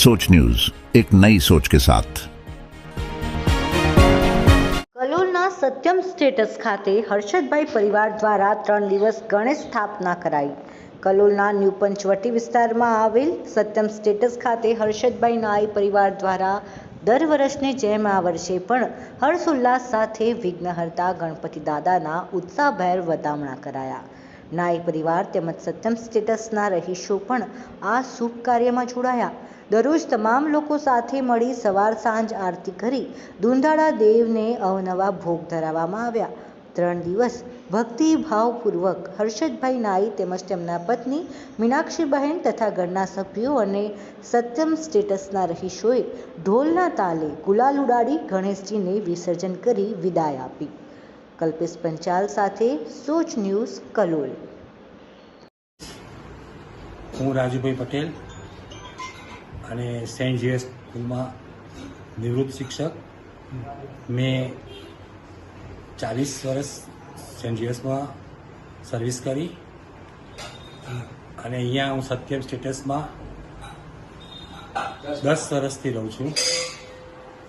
सोच न्यूज एक नई सोच के साथ કલોલના સત્યમ સ્ટેટસ ખાતે હર્ષદભાઈ પરિવાર દ્વારા ત્રણ દિવસ ગણેશ સ્થાપના કરાઈ કલોલના ન્યૂ પંચવટી વિસ્તારમાં આવેલ સત્યમ સ્ટેટસ ખાતે હર્ષદભાઈ નાઈ પરિવાર દ્વારા દર વર્ષની જેમ આ વર્ષે પણ હર્ષોલ્લાસ સાથે વિઘ્નહર્તા ગણપતિ દાદાના ઉત્સાહભેર વધામણા કરાયા નાઈ પરિવાર તેમજ સત્યમ સ્ટેટસના રહીશો પણ આ શુભ કાર્યમાં જોડાયા. દરરોજ તમામ લોકો સાથે મળી સવાર સાંજ આરતી કરી ધૂંધાળા દેવને અવનવા ભોગ ધરાવવામાં આવ્યા. ત્રણ દિવસ ભક્તિભાવપૂર્વક હર્ષદભાઈ નાઈ તેમજ તેમના પત્ની મીનાક્ષીબહેન તથા ઘરના સભ્યો અને સત્યમ સ્ટેટસના રહીશોએ ઢોલના તાલે ગુલાલ ઉડાડી ગણેશજીને વિસર્જન કરી વિદાય આપી. કલ્પેશ પંચાલ સાથે સોચ ન્યૂઝ કલોલ. હું રાજુભાઈ પટેલ અને સેન્ટ જીએસ સ્કૂલમાં નિવૃત્ત શિક્ષક. મેં ચાલીસ વર્ષ સેન્ટ જીએસમાં સર્વિસ કરી. અને અહીંયા હું સત્યમ સ્ટેટસમાં દસ વર્ષથી રહું છું.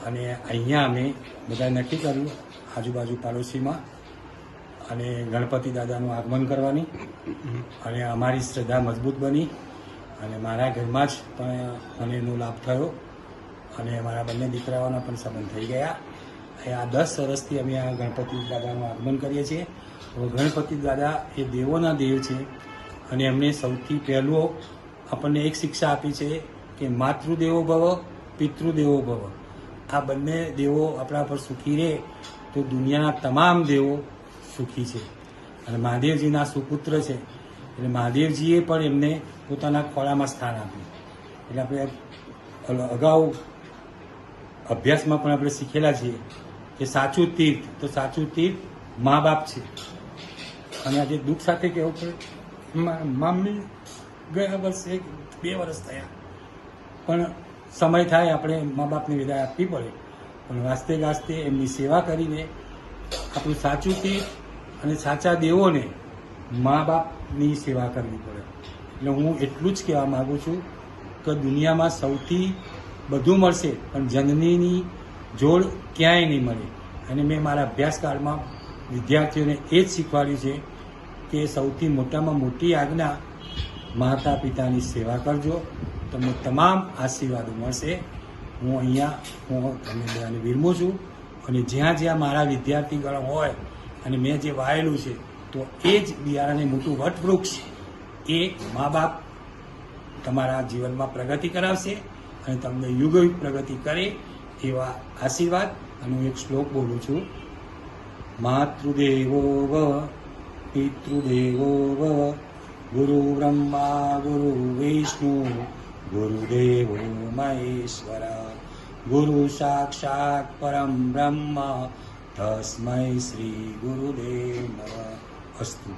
અને અહીંયા અમે બધા નક્કી કર્યું આજુબાજુ પાડોશીમાં અને ગણપતિ દાદાનું આગમન કરવાની અને અમારી શ્રદ્ધા મજબૂત બની અને મારા ઘરમાં જ પણ મને એનો લાભ થયો અને મારા બંને દીકરાઓના પણ સંબંધ થઈ ગયા. આ દસ વર્ષથી અમે આ ગણપતિ દાદાનું આગમન કરીએ છીએ. હવે ગણપતિ દાદા એ દેવોના દેવ છે અને એમણે સૌથી પહેલું આપણને એક શિક્ષા આપી છે કે માતૃદેવો ભવ, પિતૃદેવો ભવ. આ બંને દેવો આપણા પર સુખી રહે તો દુનિયાના તમામ દેવો સુખી છે. અને મહાદેવજીના સુપુત્ર છે. એટલે મહાદેવજીએ પણ એમને પોતાના ખોળામાં સ્થાન આપ્યું. એટલે આપણે અગાઉ અભ્યાસમાં પણ આપણે શીખેલા છીએ કે સાચું તીર્થ, તો સાચું તીર્થ મા બાપ છે. અને આજે દુઃખ સાથે કહેવું પડે મમ્મી ગયા વર્ષે બે વર્ષ થયા. પણ સમય થાય, આપણે મા બાપને વિદાય આપવી પડે. પણ વાસ્તે ગાસ્તે એમની સેવા કરીને આપણું સાચું કે અને સાચા દેવોને મા બાપની સેવા કરવી પડે. એટલે હું એટલું જ કહેવા માગું છું કે દુનિયામાં સૌથી બધું મળશે, પણ જનનીની જોડ ક્યાંય નહીં મળે. અને મેં મારા અભ્યાસકાળમાં વિદ્યાર્થીઓને એ જ શીખવાડ્યું છે કે સૌથી મોટામાં મોટી આજ્ઞા માતા પિતાની સેવા કરજો. તમને તમામ આશીર્વાદો મળશે. હું અહીંયા, હું વિરમો વિરમું છું અને જ્યાં જ્યાં મારા વિદ્યાર્થીગણ હોય અને મેં જે વાયેલું છે, તો એ જ બિયારણે મોટું વટવૃક્ષ એ મા બાપ તમારા જીવનમાં પ્રગતિ કરાવશે અને તમને યુગયુગ પ્રગતિ કરે એવા આશીર્વાદ અને હું એક શ્લોક બોલું છું. માતૃદેવો વ, પિતૃદેવો વ, ગુરુ બ્રહ્મા, ગુરુ વિષ્ણુ, ગુરુદેવો મહેશ્વર ગુરુ સાક્ષાત પરમ બ્રહ્મ તસ્મૈ શ્રી ગુરુદેવ અસ્તુ